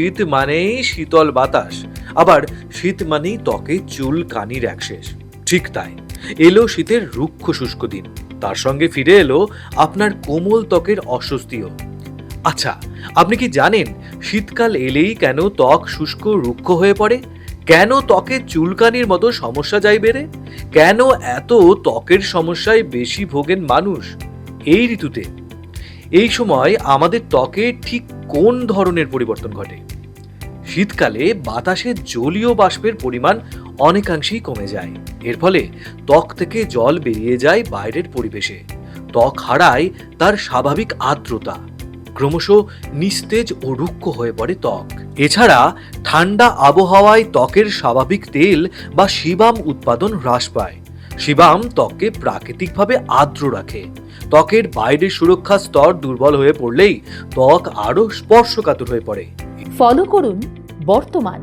শীত মানেই শীতল বাতাস, আবার শীত মানেই ত্বকে চুল কানির অ্যাক্সেস ঠিক তাই, এলো শীতের রুক্ষ শুষ্ক দিন, তার সঙ্গে ফিরে এলো আপনার কোমল ত্বকের অস্বস্তিও। আচ্ছা আপনি কি জানেন শীতকাল এলেই কেন ত্বক শুষ্ক রুক্ষ হয়ে পড়ে? কেন ত্বকে চুলকানির মতো সমস্যা যায় বেড়ে? কেন এত ত্বকের সমস্যায় বেশি ভোগেন মানুষ? এই ঋতুতে। এই সময় আমাদের ত্বকে ঠিক কোন ধরনের পরিবর্তন ঘটে? শীতকালে বাতাসে জলীয় বাষ্পের পরিমাণ অনেকাংশেই কমে যায়। এর ফলে ত্বক থেকে জল বেরিয়ে যায় বাইরের পরিবেশে। ত্বক হারায় তার স্বাভাবিক আর্দ্রতা। ক্রমশ নিস্তেজ ও রুক্ষ হয়ে পড়ে ত্বক। এছাড়া ঠান্ডা আবহাওয়ায় ত্বকের স্বাভাবিক তেল বা শিবাম উৎপাদন হ্রাস পায়। শিবাম ত্বককে প্রাকৃতিকভাবে আর্দ্র রাখে। ত্বকের বাইরের সুরক্ষা স্তর দুর্বল হয়ে পড়লেই ত্বক আরও স্পর্শকাতর হয়ে পড়ে। ফলো করুন বর্তমান